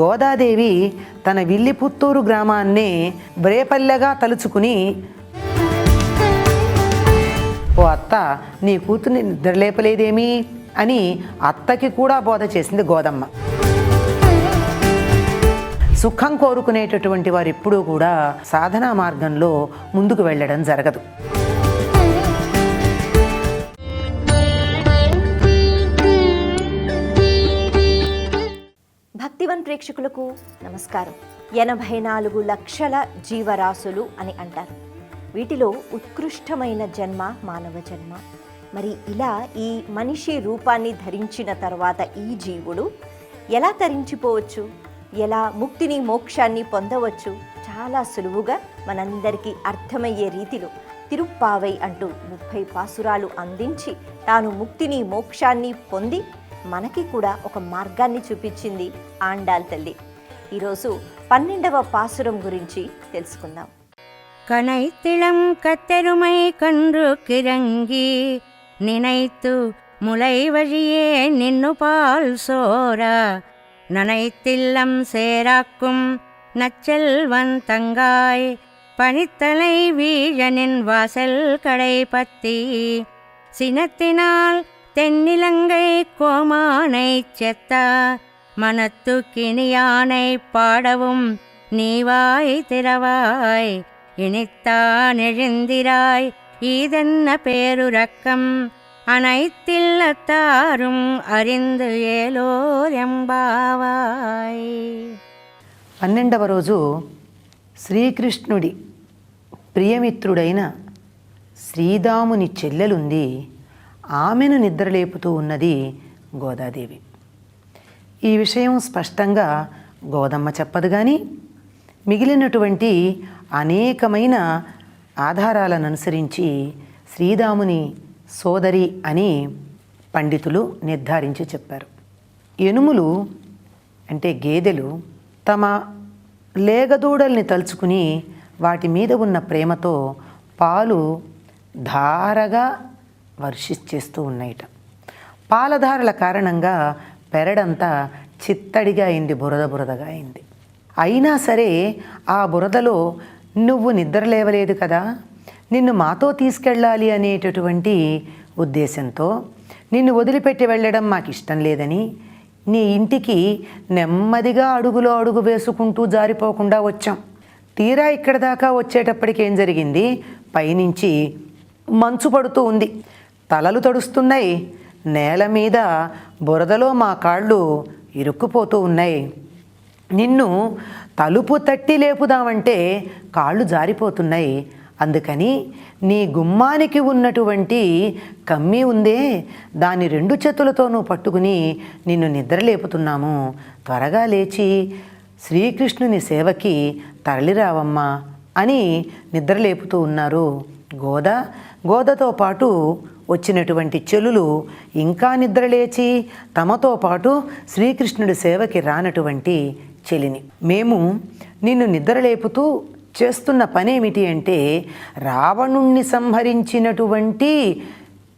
గోదాదేవి తన విల్లిపుత్తూరు గ్రామాన్నే బ్రేపల్లెగా తలుచుకుని ఓ అత్త నీ కూతుర్ని నిద్రలేపలేదేమీ అని అత్తకి కూడా బోధ చేసింది గోదమ్మ. సుఖం కోరుకునేటటువంటి వారు ఎప్పుడూ కూడా సాధనా మార్గంలో ముందుకు వెళ్ళడం జరగదు. ప్రేక్షకులకు నమస్కారం. ఎనభై నాలుగు లక్షల జీవరాశులు అని అంటారు. వీటిలో ఉత్కృష్టమైన జన్మ మానవ జన్మ. మరి ఇలా ఈ మనిషి రూపాన్ని ధరించిన తర్వాత ఈ జీవుడు ఎలా తరించిపోవచ్చు? ఎలా ముక్తిని మోక్షాన్ని పొందవచ్చు? చాలా సులువుగా మనందరికీ అర్థమయ్యే రీతిలో తిరుప్పావై అంటూ ముప్పై పాసురాలు అందించి తాను ముక్తిని మోక్షాన్ని పొంది మనకి కూడా ఒక మార్గాన్ని చూపించింది ఆండాల్ తల్లి ఈరోజు పన్నెండవ పాసురం గురించి తెలుసుకుందాం கனைத்திளம் கத்தெருமை கன்று கிறங்கி நினைத்து முளை வழியே நின்னு பால் சோரா நனைத்தில்லம் சேராக்கும் நச்செல்வன் தங்காய் பனித்தலை வீழனின் வாசல் கடை பத்தி சினத்தினால் தென்னிலங்கை கோமானை செத்தா மனத்து கிணியானை பாடவும் நீவாய் திறவாய் இனித்தான் எழுந்திராய் ஈதென்ன பேருரக்கம் அனைத்தில்லத்தாரும் அறிந்து ஏலோர் எம்பாவாய் పన్నెండవ రోజు శ్రీకృష్ణుడి ప్రియమిత్రుడైన శ్రీదాముని చెల్లెలుంది ఆమెను నిద్రలేపుతూ ఉన్నది గోదాదేవి. ఈ విషయం స్పష్టంగా గోదమ్మ చెప్పదు కానీ మిగిలినటువంటి అనేకమైన ఆధారాలను అనుసరించి శ్రీదాముని సోదరి అని పండితులు నిర్ధారించి చెప్పారు. ఎనుములు అంటే గేదెలు తమ లేగదూడల్ని తలుచుకుని వాటి మీద ఉన్న ప్రేమతో పాలు ధారగా వర్షించేస్తూ ఉన్నాయిట. పాలధారల కారణంగా పెరడంతా చిత్తడిగా అయింది బురద బురదగా అయింది. అయినా సరే ఆ బురదలో నువ్వు నిద్ర లేవలేదు కదా? నిన్ను మాతో తీసుకెళ్ళాలి అనేటటువంటి ఉద్దేశంతో నిన్ను వదిలిపెట్టి వెళ్ళడం మాకు ఇష్టం లేదని నీ ఇంటికి నెమ్మదిగా అడుగులో అడుగు వేసుకుంటూ జారిపోకుండా వచ్చాం. తీరా ఇక్కడ దాకా వచ్చేటప్పటికి ఏం జరిగింది? పైనుంచి మంచు పడుతూ ఉంది. తలలు తడుస్తున్నాయి. నేల మీద బురదలో మా కాళ్ళు ఇరుక్కుపోతూ ఉన్నాయి. నిన్ను తలుపు తట్టి లేపుదామంటే కాళ్ళు జారిపోతున్నాయి. అందుకని నీ గుమ్మానికి ఉన్నటువంటి కమ్మి ఉందే. దాని రెండు చేతులతోనూ పట్టుకుని నిన్ను నిద్రలేపుతున్నాము త్వరగా లేచి శ్రీకృష్ణుని సేవకి తరలిరావమ్మా అని నిద్రలేపుతూ ఉన్నారు. గోద గోదతో పాటు వచ్చినటువంటి చెలులు ఇంకా నిద్రలేచి తమతో పాటు శ్రీకృష్ణుడి సేవకి రానటువంటి చెలిని. మేము నిన్ను నిద్రలేపుతూ చేస్తున్న పనేమిటి అంటే రావణుణ్ణి సంహరించినటువంటి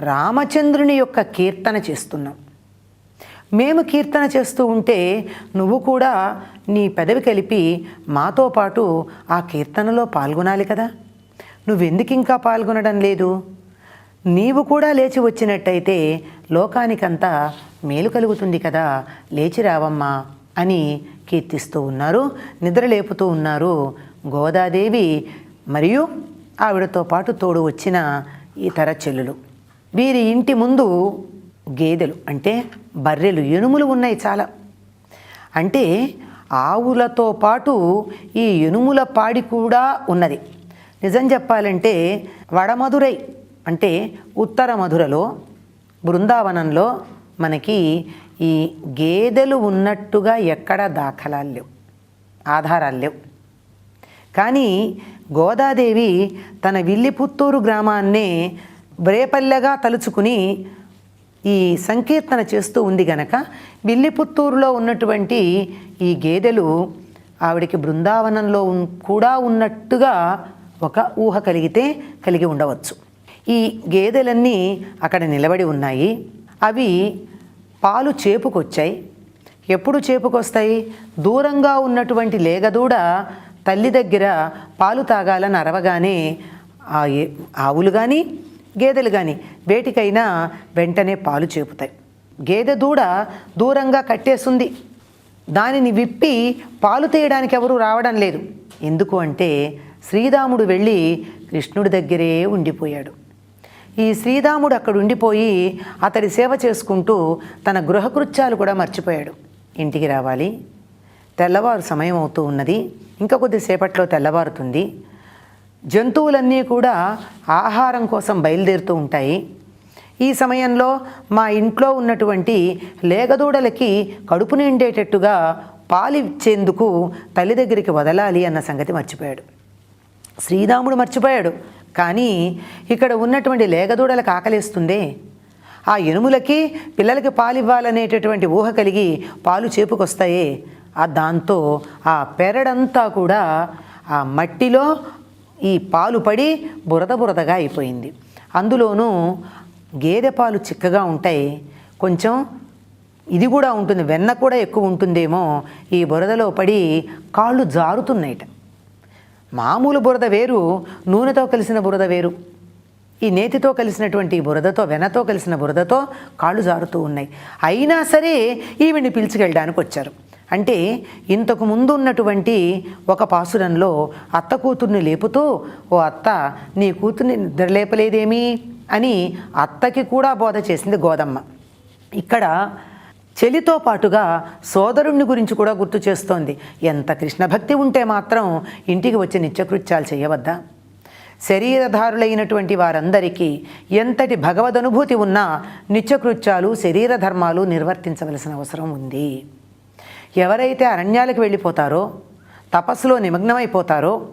రామచంద్రుని యొక్క కీర్తన చేస్తున్నాం. మేము కీర్తన చేస్తూ ఉంటే నువ్వు కూడా నీ పెదవి కలిపి మాతో పాటు ఆ కీర్తనలో పాల్గొనాలి కదా. నువ్వెందుకు ఇంకా పాల్గొనడం లేదు? నీవు కూడా లేచి వచ్చినట్టయితే లోకానికంతా మేలు కలుగుతుంది కదా. లేచి రావమ్మా అని కీర్తిస్తూ ఉన్నారు. నిద్రలేపుతూ ఉన్నారు గోదాదేవి మరియు ఆవిడతో పాటు తోడు వచ్చిన ఇతర చెల్లులు. వీరి ఇంటి ముందు గేదెలు అంటే బర్రెలు ఎనుములు ఉన్నాయి చాలా. అంటే ఆవులతో పాటు ఈ ఎనుముల పాడి కూడా ఉన్నది. నిజం చెప్పాలంటే వడమధురై అంటే ఉత్తర మధురలో బృందావనంలో మనకి ఈ గేదెలు ఉన్నట్టుగా ఎక్కడ దాఖలాలు లేవు ఆధారాలు లేవు. కానీ గోదాదేవి తన విల్లిపుత్తూరు గ్రామాన్నే బ్రేపల్లెగా తలుచుకుని ఈ సంకీర్తన చేస్తూ ఉంది గనక విల్లిపుత్తూరులో ఉన్నటువంటి ఈ గేదెలు ఆవిడకి బృందావనంలో కూడా ఉన్నట్టుగా ఒక ఊహ కలిగితే కలిగి ఉండవచ్చు. ఈ గేదెలన్నీ అక్కడ నిలబడి ఉన్నాయి. అవి పాలు చేపుకొచ్చాయి. ఎప్పుడు చేపుకొస్తాయి? దూరంగా ఉన్నటువంటి లేగదూడ తల్లి దగ్గర పాలు తాగాలని అరవగానే ఆ ఆవులు కానీ గేదెలు కానీ వేటికైనా వెంటనే పాలు చేపుతాయి. గేదె దూడ దూరంగా కట్టేస్తుంది. దానిని విప్పి పాలు తీయడానికి ఎవరు రావడం లేదు. ఎందుకు అంటే శ్రీరాముడు వెళ్ళి కృష్ణుడి దగ్గరే ఉండిపోయాడు. ఈ శ్రీరాముడు అక్కడ ఉండిపోయి అతడి సేవ చేసుకుంటూ తన గృహకృత్యాలు కూడా మర్చిపోయాడు. ఇంటికి రావాలి. తెల్లవారు సమయం అవుతూ ఉన్నది. ఇంకా కొద్దిసేపట్లో తెల్లవారుతుంది. జంతువులన్నీ కూడా ఆహారం కోసం బయలుదేరుతూ ఉంటాయి. ఈ సమయంలో మా ఇంట్లో ఉన్నటువంటి లేగదూడలకి కడుపు నిండేటట్టుగా పాలు ఇచ్చేందుకు తల్లి దగ్గరికి వదలాలి అన్న సంగతి మర్చిపోయాడు. శ్రీరాముడు మర్చిపోయాడు. కానీ ఇక్కడ ఉన్నటువంటి లేగదూడలకు ఆకలిస్తుందే ఆ ఎనుములకి పిల్లలకి పాలివ్వాలనేటటువంటి ఊహ కలిగి పాలు చేపుకొస్తాయే. ఆ దాంతో ఆ పెరడంతా కూడా ఆ మట్టిలో ఈ పాలు పడి బురద బురదగా అయిపోయింది. అందులోనూ గేదె పాలు చిక్కగా ఉంటాయి. కొంచెం ఇది కూడా ఉంటుంది వెన్న కూడా ఎక్కువ ఉంటుందేమో. ఈ బురదలో పడి కాళ్ళు జారుతున్నాయిట. మామూలు బురద వేరు నూనెతో కలిసిన బురద వేరు. ఈ నేతితో కలిసినటువంటి బురదతో వెనతో కలిసిన బురదతో కాళ్ళు జారుతూ ఉన్నాయి. అయినా సరే ఈవిని పిలిచికెళ్ళడానికి వచ్చారు. అంటే ఇంతకు ముందు ఉన్నటువంటి ఒక పాసురంలో అత్త కూతుర్ని లేపుతూ ఓ అత్త నీ కూతుర్ని నిద్రలేపలేదేమీ అని అత్తకి కూడా బోధ చేసింది గోదమ్మ. ఇక్కడ చెలితో పాటుగా సోదరుణ్ణి గురించి కూడా గుర్తు చేస్తోంది. ఎంత కృష్ణ భక్తి ఉంటే మాత్రం ఇంటికి వచ్చి నిత్యకృత్యాలు చేయవద్దా? శరీరధారులైనటువంటి వారందరికీ ఎంతటి భగవదనుభూతి ఉన్నా నిత్యకృత్యాలు శరీర ధర్మాలు నిర్వర్తించవలసిన అవసరం ఉంది. ఎవరైతే అరణ్యాలకు వెళ్ళిపోతారో తపస్సులో నిమగ్నమైపోతారో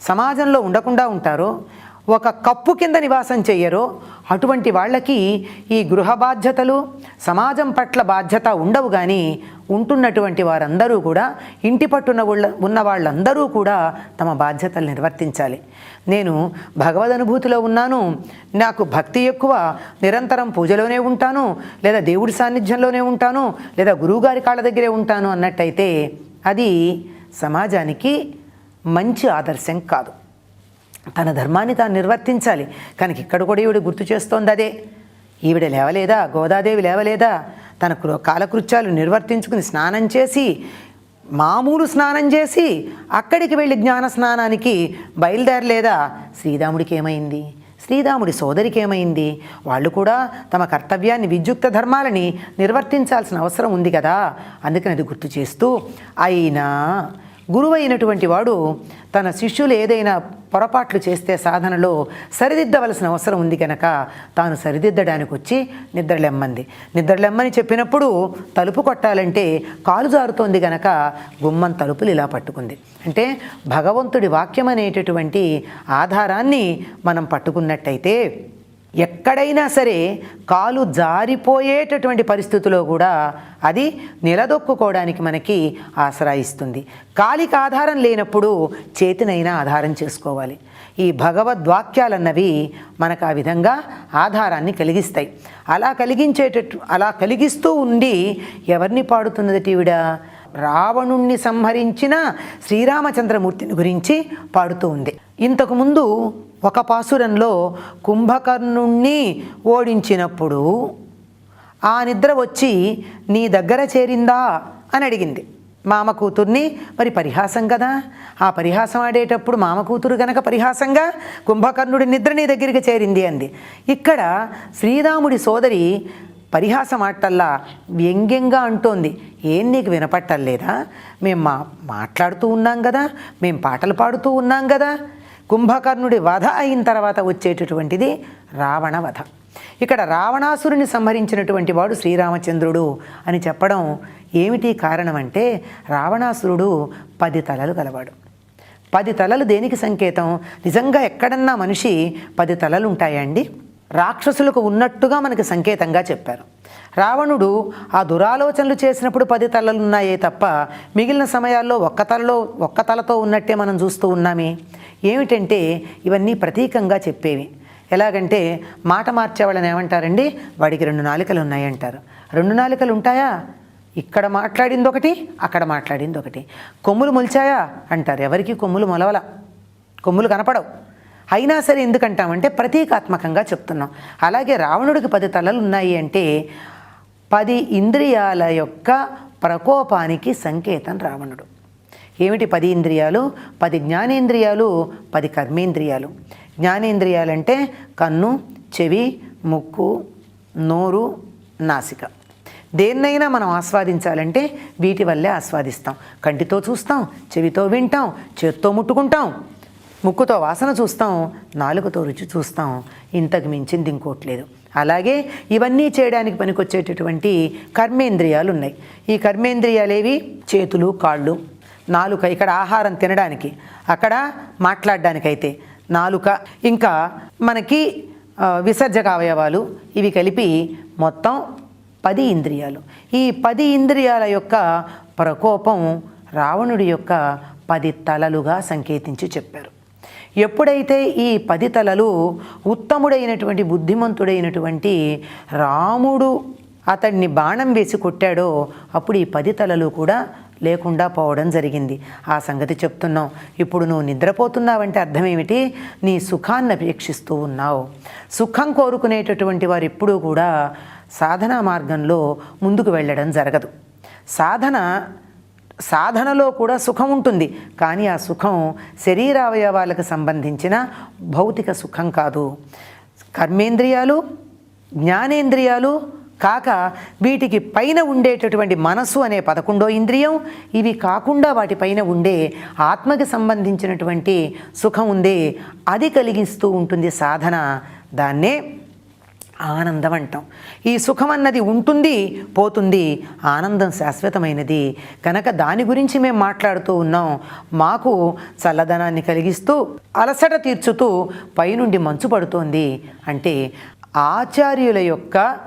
సమాజంలో ఉండకుండా ఉంటారో ఒక కప్పు కింద నివాసం చెయ్యరో. అటువంటి వాళ్ళకి ఈ గృహ బాధ్యతలు సమాజం పట్ల బాధ్యత ఉండవు కానీ ఉంటున్నటువంటి వారందరూ కూడా ఇంటి పట్టున వాళ్ళ ఉన్న వాళ్ళందరూ కూడా తమ బాధ్యతలు నిర్వర్తించాలి. నేను భగవద్ అనుభూతిలో ఉన్నాను. నాకు భక్తి ఎక్కువ. నిరంతరం పూజలోనే ఉంటాను. లేదా దేవుడి సాన్నిధ్యంలోనే ఉంటాను. లేదా గురువుగారి కాళ్ళ దగ్గరే ఉంటాను అన్నట్టయితే అది సమాజానికి మంచి ఆదర్శం కాదు. తన ధర్మాన్ని తాను నిర్వర్తించాలి. కనుక ఇక్కడ కూడా ఈవిడ గుర్తు చేస్తోంది అదే. ఈవిడ లేవలేదా? గోదాదేవి లేవలేదా? తన కృ- కాలకృత్యాలు నిర్వర్తించుకుని స్నానం చేసి మామూలు స్నానం చేసి అక్కడికి వెళ్ళి జ్ఞాన స్నానానికి బయలుదేరలేదా? శ్రీరాముడికి ఏమైంది? శ్రీరాముడి సోదరికి ఏమైంది? వాళ్ళు కూడా తమ కర్తవ్యాన్ని విద్యుక్త ధర్మాలని నిర్వర్తించాల్సిన అవసరం ఉంది కదా? అందుకని అది గుర్తు చేస్తూ అయినా గురువైనటువంటి వాడు తన శిష్యులు ఏదైనా పొరపాట్లు చేస్తే సాధనలో సరిదిద్దవలసిన అవసరం ఉంది కనుక తాను సరిదిద్దడానికి వచ్చి నిద్రలెమ్మంది. నిద్రలెమ్మని చెప్పినప్పుడు తలుపు కొట్టాలంటే కాలు జారుతోంది గనక గుమ్మం తలుపులు ఇలా పట్టుకుంది. అంటే భగవంతుడి వాక్యం అనేటటువంటి ఆధారాన్ని మనం పట్టుకున్నట్టయితే ఎక్కడైనా సరే కాలు జారిపోయేటటువంటి పరిస్థితిలో కూడా అది నిలదొక్కుకోవడానికి మనకి ఆశ్రయిస్తుంది. కాలికి ఆధారం లేనప్పుడు చేతినైనా ఆధారం చేసుకోవాలి. ఈ భగవద్వాక్యాలన్నవి మనకు ఆ విధంగా ఆధారాన్ని కలిగిస్తాయి. అలా కలిగించేటట్టు అలా కలిగిస్తూ ఉండి ఎవరిని పాడుతున్నది ఈవిడ రావణుణ్ణి సంహరించిన శ్రీరామచంద్రమూర్తిని గురించి పాడుతూ ఉంది. ఇంతకుముందు ఒక పాసురంలో కుంభకర్ణుణ్ణి ఓడించినప్పుడు ఆ నిద్ర వచ్చి నీ దగ్గర చేరిందా? అని అడిగింది. మామ కూతుర్ని మరి పరిహాసం కదా. ఆ పరిహాసం ఆడేటప్పుడు మామ కూతురు గనక పరిహాసంగా కుంభకర్ణుడి నిద్ర నీ దగ్గరికి చేరింది అంది. ఇక్కడ శ్రీరాముడి సోదరి పరిహాసం ఆటల్లా వ్యంగ్యంగా అంటోంది. ఏం నీకు వినపట్టలేదా మేము మా మాట్లాడుతూ ఉన్నాం కదా మేము పాటలు పాడుతూ ఉన్నాం కదా కుంభకర్ణుడి వధ అయిన తర్వాత వచ్చేటటువంటిది రావణ వధ ఇక్కడ రావణాసురుని సంహరించినటువంటి వాడు శ్రీరామచంద్రుడు అని చెప్పడం ఏమిటి కారణం అంటే రావణాసురుడు పది తలలు గలవాడు. పది తలలు దేనికి సంకేతం? నిజంగా ఎక్కడన్నా మనిషి పది తలలు ఉంటాయండి రాక్షసులకు ఉన్నట్టుగా మనకి సంకేతంగా చెప్పారు. రావణుడు ఆ దురాలోచనలు చేసినప్పుడు పది తలలు ఉన్నాయే తప్ప మిగిలిన సమయాల్లో ఒక్క తలలో ఒక్క తలతో ఉన్నట్టే మనం చూస్తూ ఉన్నామే. ఏమిటంటే ఇవన్నీ ప్రతీకంగా చెప్పేవి. ఎలాగంటే మాట మార్చేవాళ్ళని ఏమంటారండి? వాడికి రెండు నాలుకలు ఉన్నాయంటారు. రెండు నాలుకలు ఉంటాయా? ఇక్కడ మాట్లాడింది ఒకటి అక్కడ మాట్లాడింది ఒకటి కొమ్ములు మొలిచాయా? అంటారు. ఎవరికి కొమ్ములు మొలవల. కొమ్ములు కనపడవు. అయినా సరే ఎందుకంటామంటే ప్రతీకాత్మకంగా చెప్తున్నాం. అలాగే రావణుడికి పది తలలు ఉన్నాయి అంటే పది ఇంద్రియాల యొక్క ప్రకోపానికి సంకేతం రావణుడు. ఏమిటి పది ఇంద్రియాలు? పది జ్ఞానేంద్రియాలు పది కర్మేంద్రియాలు. జ్ఞానేంద్రియాలంటే కన్ను చెవి ముక్కు నోరు నాసిక. దేన్నైనా మనం ఆస్వాదించాలంటే వీటి వల్లే ఆస్వాదిస్తాం. కంటితో చూస్తాం చెవితో వింటాం చేత్తో ముట్టుకుంటాం. ముక్కుతో వాసన చూస్తాం నాలుగుతో రుచి చూస్తాం ఇంతకు మించింది ఇంకోట్లేదు అలాగే ఇవన్నీ చేయడానికి పనికొచ్చేటటువంటి కర్మేంద్రియాలు ఉన్నాయి. ఈ కర్మేంద్రియాలేవి? చేతులు కాళ్ళు. నాలుక ఇక్కడ ఆహారం తినడానికి అక్కడ మాట్లాడడానికైతే. నాలుక ఇంకా మనకి విసర్జక అవయవాలు ఇవి కలిపి మొత్తం పది ఇంద్రియాలు. ఈ పది ఇంద్రియాల యొక్క ప్రకోపం రావణుడి యొక్క పది తలలుగా సంకేతించి చెప్పారు. ఎప్పుడైతే ఈ పది తలలు ఉత్తముడైనటువంటి బుద్ధిమంతుడైనటువంటి రాముడు అతడిని బాణం వేసి కొట్టాడో అప్పుడు ఈ పది తలలు కూడా లేకుండా పోవడం జరిగింది. ఆ సంగతి చెప్తున్నాం. ఇప్పుడు నువ్వు నిద్రపోతున్నావంటే అర్థం ఏమిటి నీ సుఖాన్ని అపేక్షిస్తూ ఉన్నావు. సుఖం కోరుకునేటటువంటి వారు ఎప్పుడూ కూడా సాధనా మార్గంలో ముందుకు వెళ్ళడం జరగదు. సాధన సాధనలో కూడా సుఖం ఉంటుంది. కానీ ఆ సుఖం శరీరావయవాలకు సంబంధించిన భౌతిక సుఖం కాదు. కర్మేంద్రియాలు జ్ఞానేంద్రియాలు కాక వీటికి పైన ఉండేటటువంటి మనసు అనే పదకొండో ఇంద్రియం ఇవి కాకుండా వాటిపైన ఉండే ఆత్మకి సంబంధించినటువంటి సుఖం ఉందే అది కలిగిస్తూ ఉంటుంది సాధన. దాన్నే ఆనందం అంటాం ఈ సుఖం అన్నది ఉంటుంది పోతుంది ఆనందం శాశ్వతమైనది. కనుక దాని గురించి మేము మాట్లాడుతూ ఉన్నాం. మాకు చల్లదనాన్ని కలిగిస్తూ అలసట తీర్చుతూ పైనుండి మంచు పడుతోంది. అంటే ఆచార్యుల యొక్క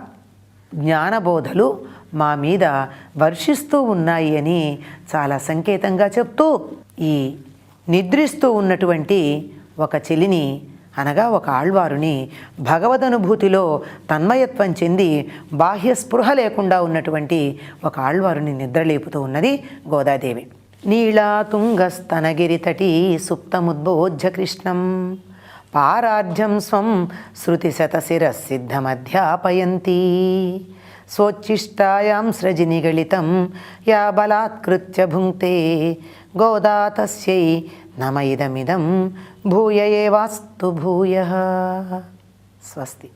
జ్ఞానబోధలు మా మీద వర్షిస్తూ ఉన్నాయి అని చాలా సంకేతంగా చెప్తూ ఈ నిద్రిస్తూ ఉన్నటువంటి ఒక చెలిని అనగా ఒక ఆళ్వారుని భగవదనుభూతిలో తన్మయత్వం చెంది బాహ్య స్పృహ లేకుండా ఉన్నటువంటి ఒక ఆళ్వారుని నిద్రలేపుతూ ఉన్నది గోదాదేవి. నీళాతుంగస్తనగిరితటి సుప్తముద్బోధ్య కృష్ణం. పారార్జం స్వం శృతిశతశిరసిద్ధమధ్యాపయంతి సృజిని సృజినిగళితం యా బలాత్కృత్య భుంక్తే. గోదా తస్యై నమ ఇదమిదం భూయ ఏవాస్తు భూయ. స్వస్తి.